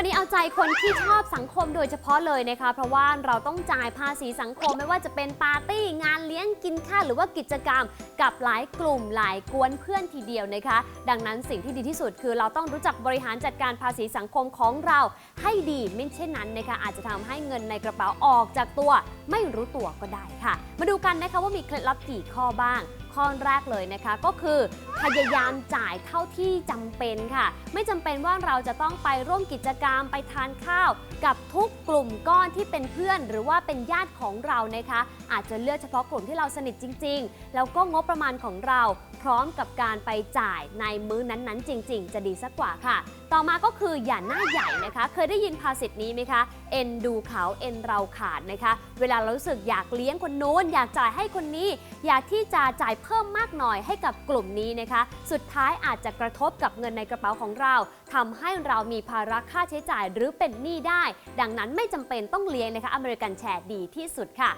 วันนี้เอาใจคนที่ชอบสังคมโดยเฉพาะเลยนะคะ เพราะว่าเราต้องจ่ายภาษีสังคมไม่ว่าจะเป็นปาร์ตี้งานเลี้ยงกินข้าวหรือว่ากิจกรรม กับหลายกลุ่มหลายกวนเพื่อนทีเดียวนะคะ ดังนั้นสิ่งที่ดีที่สุดคือเราต้องรู้จักบริหารจัดการภาษีสังคมของเราให้ดีไม่เช่นนั้นนะคะอาจจะทำให้เงินในกระเป๋าออกจากตัว ไม่รู้ตัวก็ได้ค่ะ มาดูกันนะคะว่ามีเคล็ดลับกี่ข้อบ้าง ข้อแรกเลยนะคะ ก็คือพยายามจ่ายเท่าที่จำเป็นค่ะ ไม่จำเป็นว่าเราจะต้องไปร่วมกิจกรรมไปทานข้าว กับทุกกลุ่มก้อนที่เป็นเพื่อน หรือว่าเป็นญาติของเรานะคะ อาจจะเลือกเฉพาะกลุ่มที่เราสนิทจริง ๆ แล้วก็งบประมาณของเราพร้อมกับการไปจ่ายในมื้อนั้นๆ จริง ๆ จะดีสักกว่าค่ะ ต่อมาก็คืออย่าหน้าใหญ่นะคะ เคยได้ยินภาษิตนี้ไหมคะ เอ็นดูเขาเอ็นเราขาดนะคะ เวลาเรารู้สึกอยากเลี้ยงคนนู้นอยากจ่ายให้คนนี้ อยากที่จะจ่ายเพิ่มมากหน่อยให้กับกลุ่มนี้นะคะ สุดท้ายอาจจะกระทบกับเงินในกระเป๋าของเราทำให้เรามีภาระค่าใช้จ่ายหรือเป็นหนี้ได้ ดังนั้นไม่จำเป็นต้องเลี้ยงนะคะอเมริกันแชร์ดีที่สุดค่ะ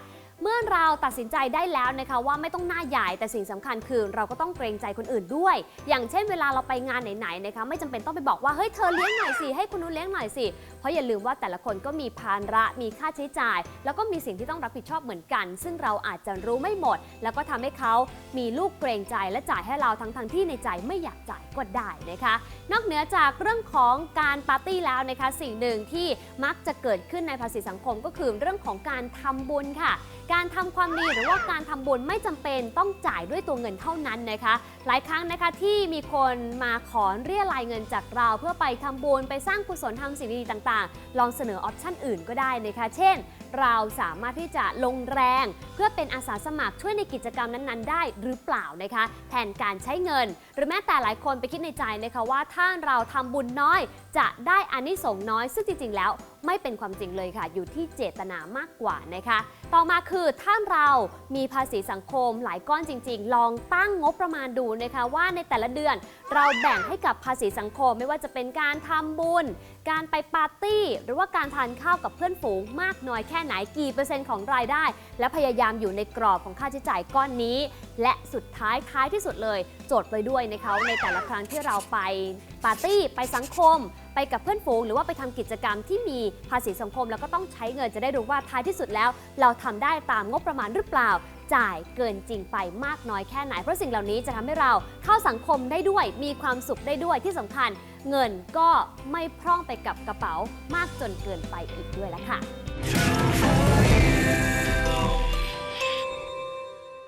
เมื่อเราตัดสินใจได้แล้วนะคะว่าไม่ต้องหน้าใหญ่แต่สิ่งสำคัญคือเราก็ต้องเกรงใจคนอื่นด้วย อย่างเช่นเวลาเราไปงานไหนๆนะคะไม่จำเป็นต้องไปบอกว่าเฮ้ยเธอเลี้ยงหน่อยสิให้คนนู้นเลี้ยงหน่อยสิเพราะอย่าลืมว่าแต่ละคนก็มีภาระมีค่าใช้จ่าย แล้วก็มีสิ่งที่ต้องรับผิดชอบเหมือนกัน ซึ่งเราอาจจะรู้ไม่หมด แล้วก็ทำให้เขามีลูกเกรงใจและจ่ายให้เราทั้งๆที่ในใจไม่อยากจ่ายก็ได้นะคะ นอกเหนือจากเรื่องของการปาร์ตี้แล้วนะคะสิ่งหนึ่งที่มักจะเกิดขึ้นในภาษีสังคมก็คือเรื่องของการทำบุญค่ะการทำความดีหรือว่าการทำบุญไม่จำเป็นต้องจ่ายด้วยตัวเงินเท่านั้นนะคะ หลายครั้งนะคะที่มีคนมาขอเรียรายเงินจากเรา เพื่อไปทำบุญไปสร้างกุศลทำสิ่งดีๆต่าง ๆ ลองเสนอออปชั่นอื่นก็ได้นะคะ เช่น เราสามารถที่จะลงแรง เพื่อเป็นอาสาสมัครช่วยในกิจกรรมนั้นๆ ได้หรือเปล่านะคะ แทนการใช้เงิน หรือแม้แต่หลายคนไปคิดในใจนะคะว่าถ้าเราทำบุญน้อย จะได้อานิสงส์น้อย ซึ่งจริงๆ แล้วไม่เป็นความจริงเลยค่ะ อยู่ที่เจตนามากกว่านะคะ ต่อมาคือถ้าเรามีภาษีสังคมหลายก้อนจริง ๆ ลองตั้งงบประมาณดูนะคะว่าในแต่ละเดือน เราแบ่งให้กับภาษีสังคมไม่ว่าจะเป็นการทำบุญ การไปปาร์ตี้ หรือว่าการทานข้าวกับเพื่อนฝูงมากน้อยแค่ไหนกี่เปอร์เซ็นต์ของรายได้ และพยายามอยู่ในกรอบของค่าใช้จ่ายก้อนนี้ และสุดท้ายท้ายที่สุดเลย โจทย์ไปด้วยนะคะในแต่ละครั้งที่เราไปปาร์ตี้ไปสังคม ไปกับเพื่อนฝูง หรือว่าไปทำกิจกรรมที่มีภาษีสังคม แล้วก็ต้องใช้เงินจะได้รู้ว่าท้ายที่สุดแล้ว เราทำได้ตามงบประมาณหรือเปล่า จ่ายเกินจริงไปมากน้อยแค่ไหน เพราะสิ่งเหล่านี้จะทำให้เราเข้าสังคมได้ด้วย มีความสุขได้ด้วยที่สำคัญ เงินก็ไม่พร่องไปกับกระเป๋ามากจนเกินไปอีกด้วยละค่ะ